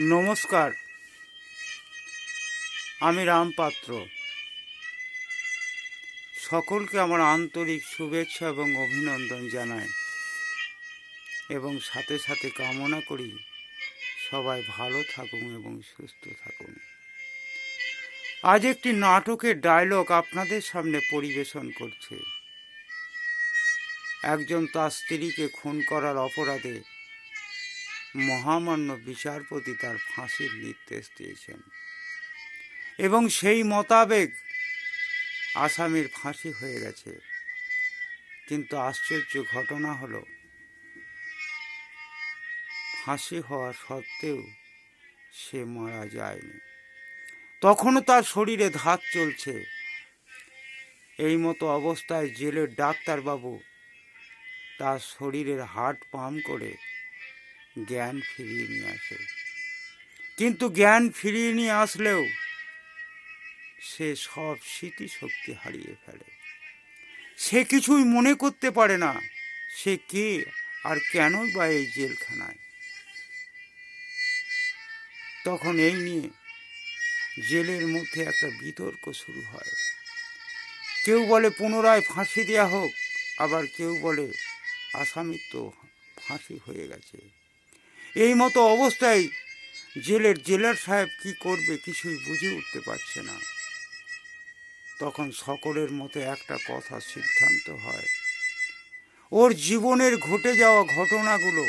নমস্কার। আমি রাম পাত্র। সকলকে আমার আন্তরিক শুভেচ্ছা এবং অভিনন্দন জানাই এবং সাথে সাথে কামনা করি সবাই ভালো থাকুন এবং সুস্থ থাকুন। আজ একটি নাটকের ডায়লগ আপনাদের সামনে পরিবেশন করছে। একজন তার স্ত্রীকে খুন করার অপরাধে মহামান্য বিচারপতি তার ফাঁসির নির্দেশ দিয়েছেন। এবং সেই মোতাবেক আসামির ফাঁসি হয়ে গেছে। কিন্তু আশ্চর্য ঘটনা হলো, ফাঁসি হওয়া সত্ত্বেও সে মারা যায়নি। তখনও তার শরীরে ধাত চলছে। এই মতো অবস্থায় জেলের ডাক্তারবাবু তার শরীরের হার্ট পাম্প করে জ্ঞান ফিরিয়ে নিয়ে আসে। কিন্তু জ্ঞান ফিরিয়ে নিয়ে আসলেও সে সব স্মৃতিশক্তি হারিয়ে ফেলে। সে কিছুই মনে করতে পারে না সে কে আর কেনই বা এই জেলখানায়। তখন এই নিয়ে জেলের মধ্যে একটা বিতর্ক শুরু হয়। কেউ বলে পুনরায় ফাঁসি দেওয়া হোক, আবার কেউ বলে আসামির তো ফাঁসি হয়ে গেছে। এই মতো অবস্থায় জেলের জেলার সাহেব কি করবে কিছুই বুঝে উঠতে পারছে না। তখন সকলের মতো একটা কথা সিদ্ধান্ত হয়। ওর জীবনের ঘটে যাওয়া ঘটনাগুলো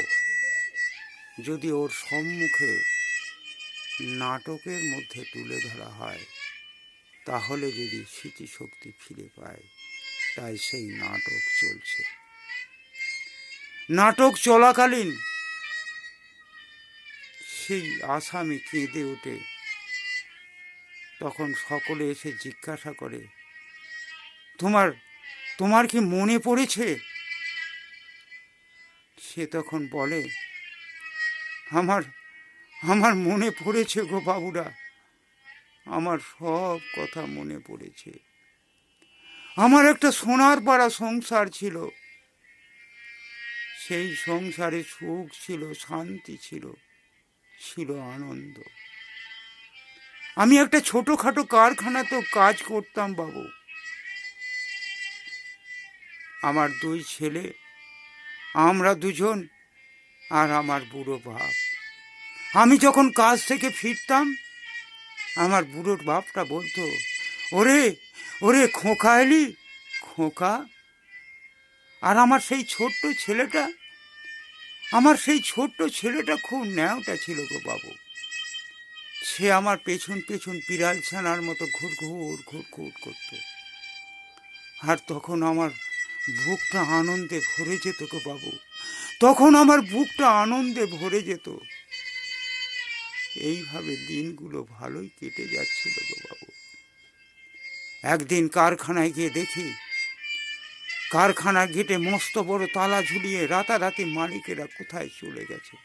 যদি ওর সম্মুখে নাটকের মধ্যে তুলে ধরা হয়, তাহলে যদি স্মৃতিশক্তি ফিরে পায়, তাই সেই নাটক চলছে। নাটক চলাকালীন সেই আসামি কেঁদে ওঠে। তখন সকলে এসে জিজ্ঞাসা করে, তোমার তোমার কি মনে পড়েছে? সে তখন বলে, আমার আমার মনে পড়েছে গো বাবুরা, আমার সব কথা মনে পড়েছে। আমার একটা সোনার পাড়া সংসার ছিল। সেই সংসারে সুখ ছিল, শান্তি ছিল। ছিল আনন্দ। আমি একটা ছোটখাটো কারখানাতেও কাজ করতাম, বাবু। আমার দুই ছেলে, আমরা দুজন আর আমার বুড়ো বাপ। আমি যখন কাজ থেকে ফিরতাম, আমার বুড়োর বাপটা বলতো, ওরে ওরে খোকা এলি, খোঁকা। আর আমার সেই ছোট্ট ছেলেটা আমার সেই ছোট্ট ছেলেটা খুব ন্যাওটা ছিল গো বাবু। সে আমার পেছন পেছন বিড়াল ছানার মতো ঘুর ঘুর ঘুর ঘুর করতো। আর তখন আমার বুকটা আনন্দে ভরে যেত গো বাবু। তখন আমার বুকটা আনন্দে ভরে যেত। এইভাবে দিনগুলো ভালোই কেটে যাচ্ছিল গো বাবু। একদিন কারখানায় গিয়ে দেখি কারখানার গেটে মস্ত বড় তালা ঝুলিয়ে রাতারাতি মালিকেরা কোথায় চলে গেছে?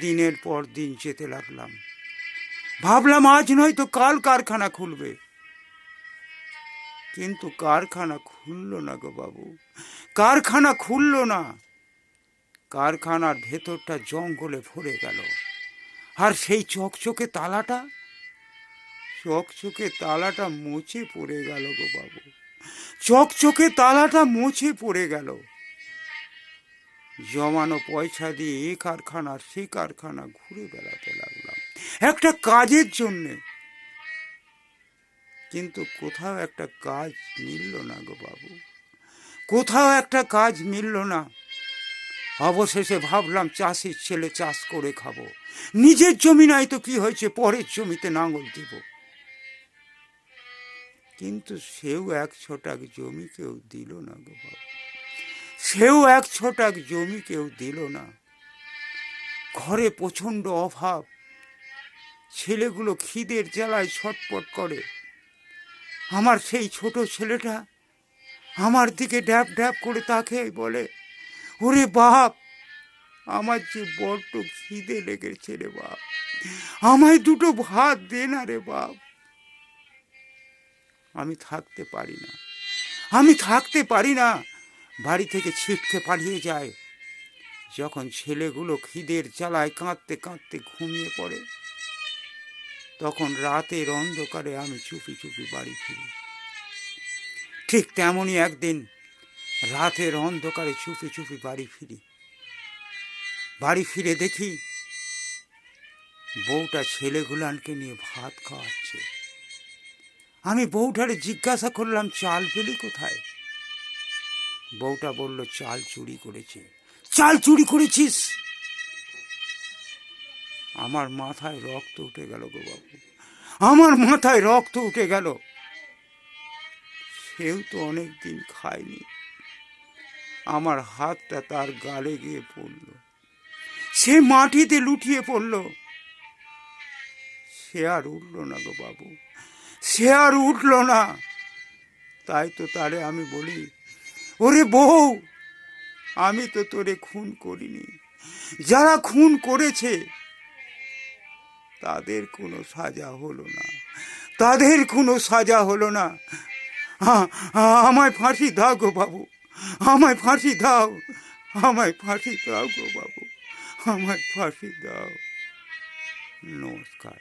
দিনের পর দিন যেতে লাগলাম। ভাবলাম আজ নয়তো কাল কারখানা খুলবে। কিন্তু কারখানা খুললো না গো বাবু। কারখানা খুললো না। কারখানার ভেতরটা জঙ্গলে ভরে গেল। আর সেই চকচকে তালাটা? চকচকে তালাটা মুছে পড়ে গেল গো বাবু। চকচকে তালাটা মুছে পড়ে গেল। জমানো পয়সা দিয়ে এ কারখানার সে কারখানা ঘুরে বেড়াতে লাগলাম। একটা কাজের জন্যে। কিন্তু কোথাও একটা কাজ মিলল না গো বাবু। কোথাও একটা কাজ মিলল না। অবশেষে ভাবলাম, চাষির ছেলে চাষ করে খাব। নিজের জমি নাই তো কি হয়েছে? পরের জমিতে নাঙল দিব। কিন্তু সেও এক ছটাক জমি কেউ দিল না গো সেও এক ছটাক জমি কেউ দিল না। ঘরে প্রচণ্ড অভাব। ছেলেগুলো খিদের জ্বালায় ছটপট করে। আমার সেই ছোট ছেলেটা আমার দিকে ড্যাব ড্যাব করে তাকে বলে, ওরে বাপ, আমার যে বড্ড খিদে লেগেছে রে বাপ। আমায় দুটো ভাত দে না রে বাপ। আমি থাকতে পারি না। আমি থাকতে পারি না। বাড়ি থেকে ছিটকে পালিয়ে যায়। যখন ছেলেগুলো খিদের জ্বালায় কাঁদতে কাঁদতে ঘুমিয়ে পড়ে, তখন রাতের অন্ধকারে আমি চুপি চুপি বাড়ি ফিরি। ঠিক তেমনই একদিন রাতের অন্ধকারে চুপি চুপি বাড়ি ফিরি। বাড়ি ফিরে দেখি বউটা ছেলেগুলানকে নিয়ে ভাত খাওয়াচ্ছে। আমি বউটারে জিজ্ঞাসা করলাম, চাল পেলি কোথায়? বউটা বলল, চাল চুরি করেছে। চাল চুরি করেছিস? আমার মাথায় রক্ত উঠে গেল গো বাবু। আমার মাথায় রক্ত উঠে গেল। সেও তো অনেক দিন খায়নি। আমার হাতটা তার গালে গিয়ে পড়ল। সে মাটিতে লুটিয়ে পড়ল। সে আর উঠল না গো বাবু। সে আর উঠল না। তাই তো তারে আমি বলি, ওরে বউ, আমি তো তোরে খুন করিনি। যারা খুন করেছে, তাদের কোনো সাজা হলো না। তাদের কোনো সাজা হলো না। আমায় ফাঁসি দাও গো বাবু, আমায় ফাঁসি দাও, আমায় ফাঁসি দাও গো বাবু, আমায় ফাঁসি দাও। নমস্কার।